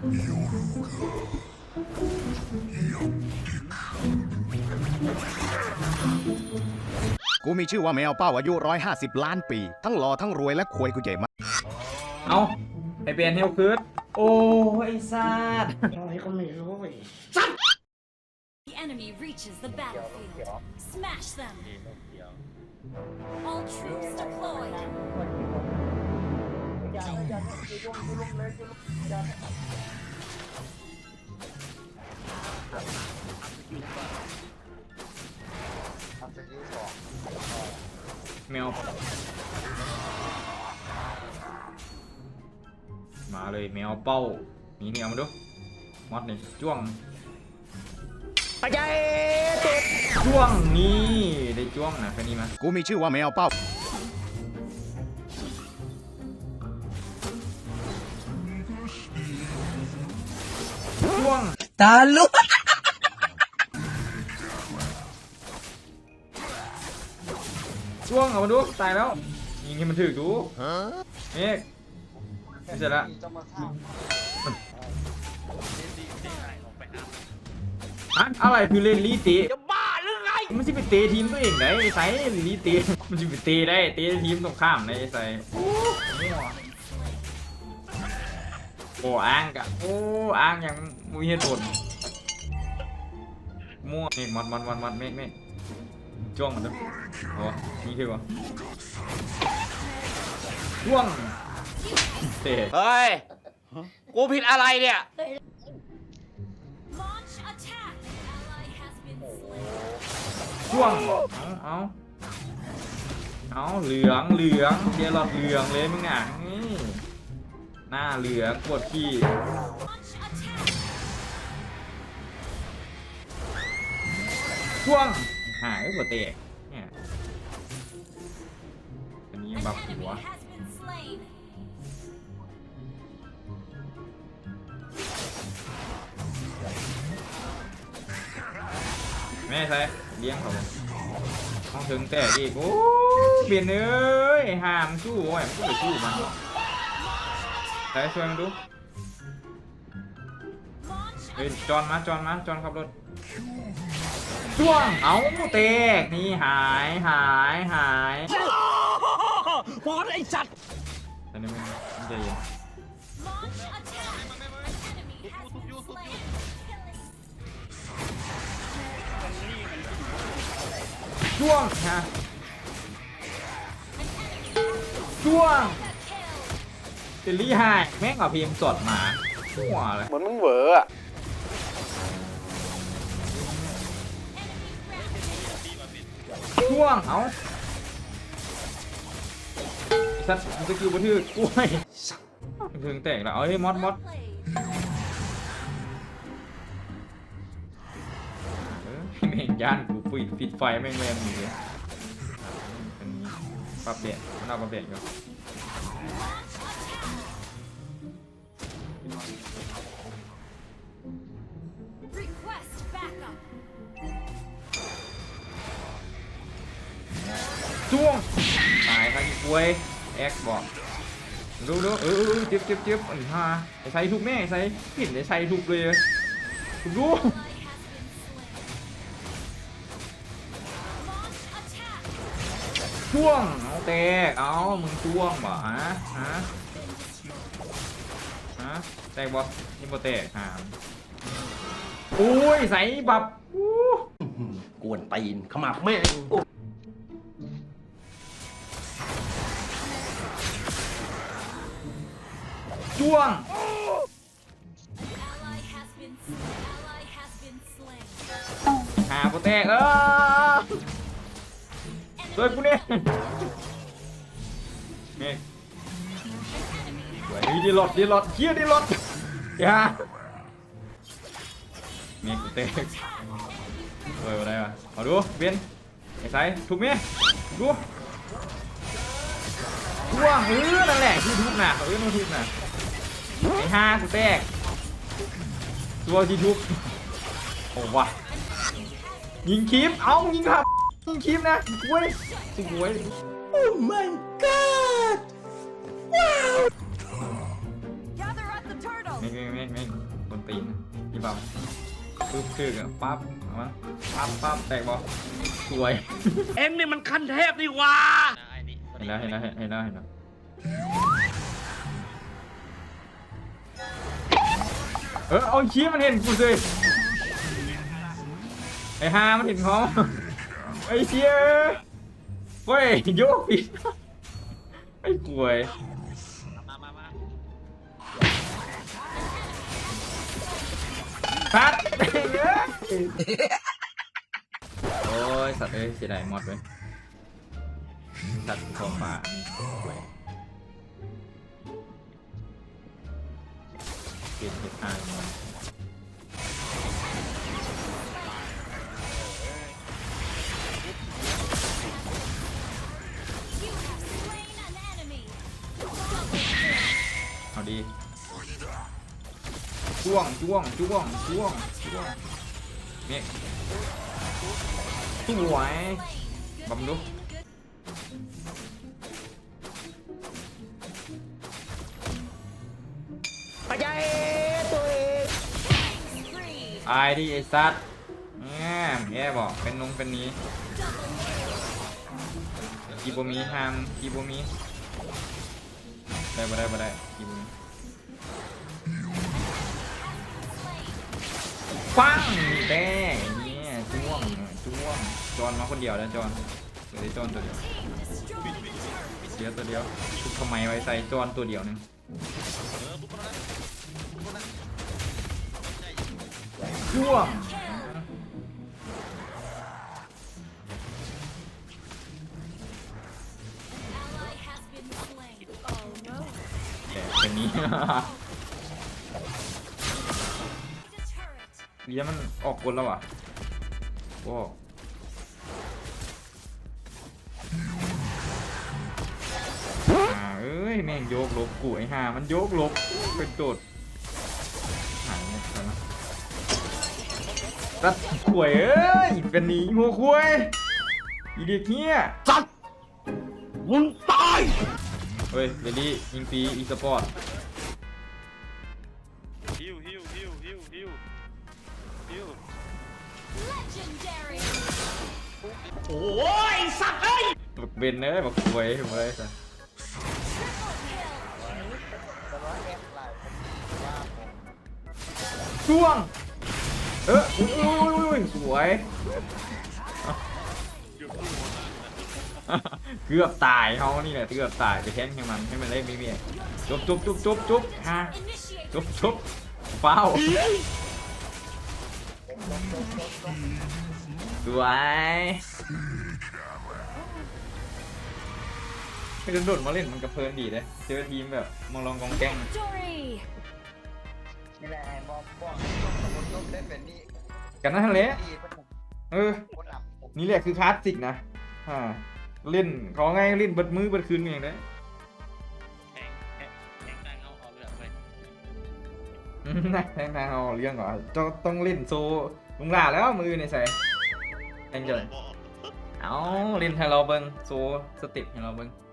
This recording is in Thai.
กูมีชื่อว่าแมวเป้าอายุ 150 ล้านปี ทั้งหล่อทั้งรวยและควยกูใหญ่มาก เอาไอเปลี่ยนเฮลคืดโอ้ไอซาดอะไรก็ไม่รู้เว้ย The enemy reaches the battlefield. Smash them. All troops deployed. แมวมาเลยแมวเป้านี่นี่เอามาดูมอดนี่จ้วงไปใจจ้วงนี่ได้จ้วงนะแค่นี้มากูมีชื่อว่าแมวเป้า จ้วงตาลุกจ้วงเอามาดู ตายแล้ว ยิงให้มันถึกดูเมฆไม่เสร็จละอะอะไรคือเล่นลีเตะจะบ้าหรือไง มันจะไปเตะทีมตัวเองไหนไอ้ไซลีเตะมันจะไปเตะได้ เตะทีมตรงข้ามไหนไอ้ไซ โอ้มั่วโอ้อ้างกะโอ้อ้างยังมีเหตุผลมั่วเมฆมัดมัดมัดมัดเมฆเมฆจ้วงมันด้วยโอ้นี่คือวะจ้วงเตะเฮ้ย กูผิดอะไรเนี่ย Launch attack. Ally has been slain. ช่วงเอาเอาเอาเหลืองเหลืองเดียร์หลอดเหลืองเลยมึงอะนี่ หน้าเหลืองปวดขี้ช่วงหายปวดเตะเนี่ยอันนี้บับหัวแม่ใช่เลี้ยงเขาห้องถึงแต่อีโอ้เปลี่ยนเอ้ยห้ามสู้โอ้ยมันก็ไปสู้มัน ใส่ช่วยมันดูเฮ้ยจอนมาจอนมาจอนขับรถช่วงเอาเตกนี่หายหายหายบอสไอ้สัตว์ตอนนี้มันใจเย็น launch attack. An enemy has been slain. Killing. ช่วงฮะช่วง The kill. เจลลี่หายแม่งเอาเพลงสดมาชั่วเลยเหมือนมึงเหวออะช่วงเอาไอ้สัตว์มันสกิลบันทึกกล้วยถึงแตกแล้วเอาเฮ้ยมอดมอด Well played. เออแม่งย่านกูปิดปิดไฟแม่งแรงอยู่เลยอันนี้ปรับเด็ดมันเอาปรับเด็ดก่อน ช่วงตายครับอีกล้วยแอ็กบอกดูดูเออเออเจ็บเจ็บเจ็บอันฮ่าไอ้ใส่ทุกแม่ไอ้ใส่กลิ่นไอ้ใส่ทุกเลยดูช่วงเอาแตกเอามึงช่วงบ่ฮะฮะฮะแตกบ่นี่บ่แตกหามโอ้ยใส่บับอู้กวนตีนขมับแม่ ช่วง หาบ่แตกเออช่วยกูเนี่ยนี่สวยดีหลอดดีหลอดเฮียดีหลอดอย่าเมฆกูแตกเฮ้ยอะไรวะเอดูเบียนไอ้ไซถูกไหมดูช่วงเออนั่นแหละที่ทุกน่ะเออมันทุกน่ะ ไอ้ห้ากูแตกตัวที่ทุกโอ้วะยิงคลิป เอายิงครับยิงคลิปนะเว้ยสวยโอ้ my god Gather at the turtle. ไม่ไม่ไม่ไม่บนตีนพี่บัมปึ๊บถึกอะปั๊บเอามาปั๊บปั๊บแตกบอสวย เอ็งนี่มันขั้นเทพนี่หว่าเห็นแล้วเห็นแล้วเห็นแล้วเห็นแล้ว เออเอาชี้มันเห็นกูสิไอ้ฮามันเห็นเขาไอ้เชี่ยเฮ้ยโยกผิดไอ้กลวยมามามาพัดโอ้ยสัตว์เอ้ยเสียดายหมดเว้ยสัตว์ทองฟ้า นี่กลวยเหตุการณ์มาเอาดีจ้วงจ้วงจ้วงจ้วงจ้วงเนี่ยสวยบำรุ Free. อายดิไอ้สัตแง่แง่บอกเป็นนงเป็นนี้กีโบมีฮามกีโบมีได้บ่ได้บ่ได้กีโบมีปังแต่เนี่ยจ้วงจ้วงจอนมาคนเดียวแล้วจอนเหลือแต่จอนตัวเดียวเสียตัวเดียวทุกทำไมไว้ใส่จอนตัวเดียวนึง ชั่วแต่เป็นนี้ เลี้ยมันออกกลแล้วอะโอ้ แม่งโยกลบกูไอ้ห่ามันโยกลบเป็นโดดหายหมดแล้วนะรัดขวยเอ้ยเป็นหนีหัวขวยอีเด็กเนี้ยสัตว์มึงตายเฮ้ยเบลลี่ยิงฟรีอีสปอร์ตฮิวฮิวฮิวฮิวฮิวฮิว Legendary. โอ้ยสัตว์เอ้ยบักเบนเอ้ยบักขวยมาเลยสัส Triple ช่วง เอออุ้ยอุ้ยอุ้ยอุ้ยสวย เกือบตายเขานี่แหละเกือบตายไปแทงให้มันให้มันเล่นไม่เมียจบจบจบจบจบฮะ Initiate. จบจบเฝ้าสวยไม่โดดๆมาเล่นมันกระเพลินดีเลยเจอทีมแบบมองลองกองแกล้ง นี่แหละไอ้บอกบอกสมมติลูกเล่นเป็นนี่กันนั่นแหละดีเป็นผมเออ คนอับผมนี่แหละคือคลาสสิกนะอ่าเล่นเขาไงเล่นเบิดมือเบิดคืนอย่างนี้แข่งแข่งแข่งได้เอาเอาเลือกไปนะแทงทางเอาเรื่องก่อนต้องต้องเล่นโซลุงหลาแล้วมือในใส่แทงเจอเอาเล่นให้เราเบิ้งโซสติปให้เราเบิ้งบ